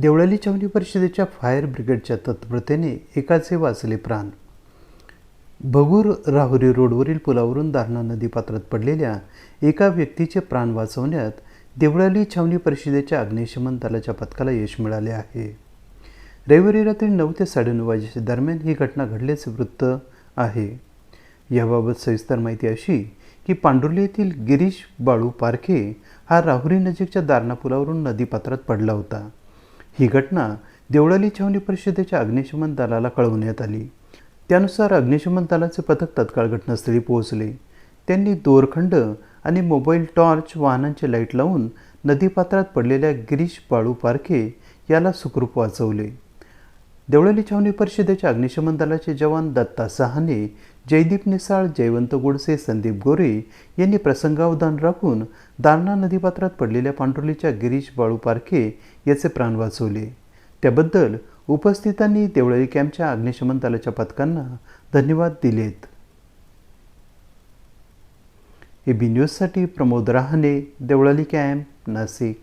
देवळाली छावणी परिषदेच्या फायर ब्रिगेडच्या तत्परतेने एकाचे वाचले प्राण. भगूर राहुरी रोडवरील पुलावरून दारणा नदीपात्रात पडलेल्या एका व्यक्तीचे प्राण वाचवण्यात देवळाली छावणी परिषदेच्या अग्निशमन दलाच्या पथकाला यश मिळाले आहे. रविवारी रात्री नऊ ते साडेनऊ वाजेच्या दरम्यान ही घटना घडल्याचे वृत्त आहे. याबाबत सविस्तर माहिती अशी की पांडुर्ली येथील गिरीश बाळू पारखे हा राहुरी नजीकच्या दारणा पुलावरून नदीपात्रात पडला होता. ही घटना देवळाली छावणी परिषदेच्या अग्निशमन दलाला कळवण्यात आली. त्यानुसार अग्निशमन दलाचे पथक तत्काळ घटनास्थळी पोहोचले. त्यांनी दोरखंड आणि मोबाईल टॉर्च वाहनांचे लाइट लावून नदीपात्रात पडलेल्या गिरीश बाळू पारखे याला सुखरूप वाचवले. देवळाली छावणी परिषदेच्या अग्निशमन दलाचे जवान दत्ता सहाने जयदीप निसाळ जयवंत गोडसे संदीप गोरे यांनी प्रसंगावधान राखून दारणा नदीपात्रात पडलेल्या पांडुर्लीच्या गिरीश बाळू पारखे याचे प्राण वाचवले. त्याबद्दल उपस्थितांनी देवळाली कॅम्पच्या अग्निशमन दलाच्या पथकांना धन्यवाद दिलेत. ए बी न्यूजसाठी प्रमोद रहाणे देवळाली कॅम्प नाशिक.